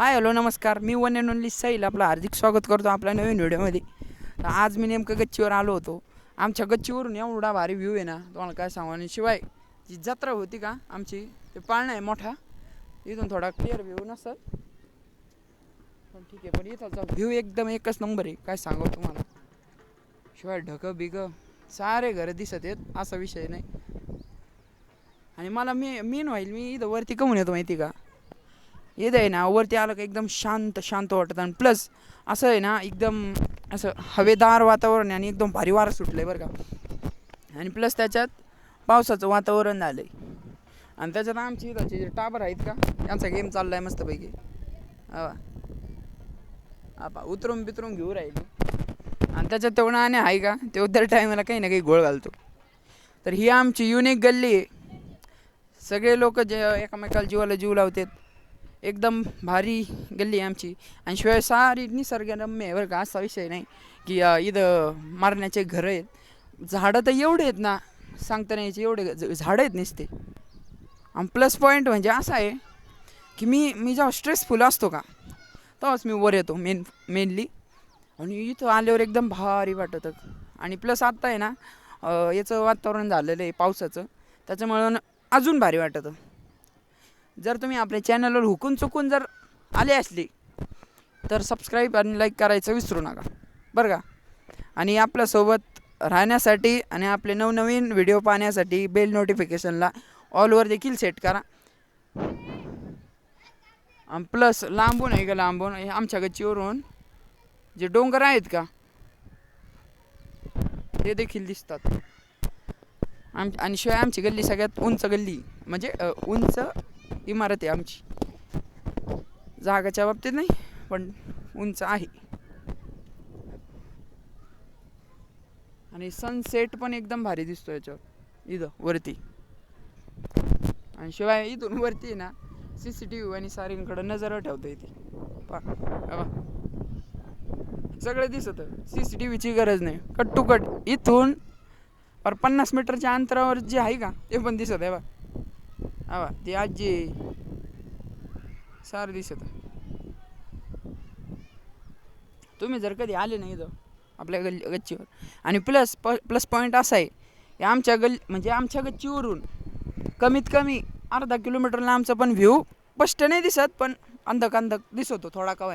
हाय hello नमस्कार. मी one and only सैल आपलं हार्दिक स्वागत करतो आपल्या नवीन व्हिडिओमध्ये. तर आज मी नेमकं गच्चीवर आलो होतो. आमच्या गच्चीवरून एवढा भारी व्ह्यू आहे ना तुम्हाला काय सांगू? आणि शिवाय जी जत्रा होती का आमची ते पाळणं आहे मोठा. इथून थोडा क्लिअर व्ह्यू नसत पण ठीक आहे पण इथलचा व्ह्यू एकदम एकच नंबर आहे. काय सांगू तुम्हाला? शिवाय ढकं बिगं सारे घरं दिसत आहेत असा विषय नाही. आणि मला मी मेन व्हाईल मी इथं वरती कमून येतो माहिती का? येत आहे ना वरती आलं का एकदम शांत शांत वाटत. आणि प्लस असं आहे ना एकदम असं हवेदार वातावरण आहे आणि एकदम भारी वारं सुटलं आहे बरं का. आणि प्लस त्याच्यात पावसाचं वातावरण झालं आहे आणि त्याच्यात आमची इथं जे टाबर आहेत का यांचा गेम चालला आहे मस्तपैकी हवा उतरून बितरून घेऊ राहिली. आणि त्याच्यात तेवढं आणि आहे का ते दर टायमाला काही ना काही गोळ घालतो. तर ही आमची युनिक गल्ली आहे. सगळे लोक जे एकामेकाला जीवाला जीव लावतात. एकदम भारी गल्ली आहे आमची. आणि शिवाय सारी निसर्गरम्य आहे बरं का असा विषय नाही की इथं मारण्याचे घरं आहेत. झाडं तर एवढे आहेत ना सांगता नाही यायचे एवढे झाडं आहेत नुसते. आणि प्लस पॉईंट म्हणजे असा आहे की मी मी जेव्हा स्ट्रेसफुल असतो का तेव्हाच मी वर येतो मेन मेनली आणि इथं आल्यावर एकदम भारी वाटतं. आणि प्लस आत्ता आहे ना याचं वातावरण झालेलं आहे पावसाचं. त्याच्यामुळं अजून भारी वाटतं. जर तुम्ही आपल्या चॅनलवर हुकून चुकून जर आले असले तर सबस्क्राईब आणि लाईक करायचं विसरू नका. बरं का? आणि आपल्यासोबत राहण्यासाठी आणि आपले नवनवीन व्हिडिओ पाहण्यासाठी बेल नोटिफिकेशनला ऑलवर देखील सेट करा. प्लस लांबून आहे का लांबून. हे आमच्या गच्चीवरून जे डोंगर आहेत का ते देखील दिसतात. आम आणि शिवाय आमची गल्ली सगळ्यात उंच गल्ली म्हणजे उंच इमारत आहे आमची. जागाच्या बाबतीत नाही पण उंच आहे. आणि सनसेट पण एकदम भारी दिसतो याच्यावर इथं वरती. आणि शिवाय इथून वरती आहे ना सी सी टी व्ही आणि सारींकडं नजर ठेवतो इथे पा सगळं दिसत सी सी टी व्हीची गरज नाही. कट टू कट इथून पर पन्नास मीटरच्या अंतरावर जे आहे का ते पण दिसत आहे बा. हा ती आजी सारं दिसत. तुम्ही जर कधी आले नाही इथं आपल्या गल्ली गच्चीवर. आणि प्लस प प्लस पॉईंट असा आहे की आमच्या गल्ली म्हणजे आमच्या गच्चीवरून कमीत कमी अर्धा किलोमीटर लांबचा पण व्ह्यू स्पष्ट नाही दिसत पण अंधक अंधक दिसतो थोडा का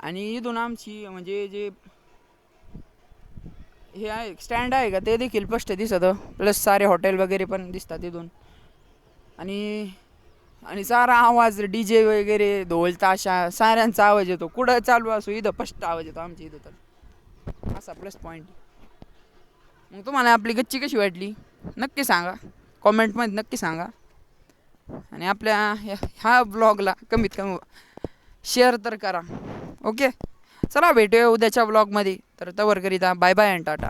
आणि इथून आमची म्हणजे जे हे आहे स्टँड आहे का ते देखील स्पष्ट दिसतं. प्लस सारे हॉटेल वगैरे पण दिसतात इथून. आणि आणि सारा आवाज डी जे वगैरे ढोल ताशा साऱ्यांचा आवाज येतो. कुठं चालू असो इथं फस्ट आवाज येतो आमच्या इथं तर. असा प्लस पॉईंट मग तुम्हाला आपली गच्ची कशी वाटली? नक्की सांगा. कॉमेंटमध्ये नक्की सांगा. आणि आपल्या ह्या- ह्या ब्लॉगला कमीत कमी शेअर तर करा. ओके चला भेटूया उद्याच्या ब्लॉगमध्ये तर तवर करीता बाय बाय अँड टाटा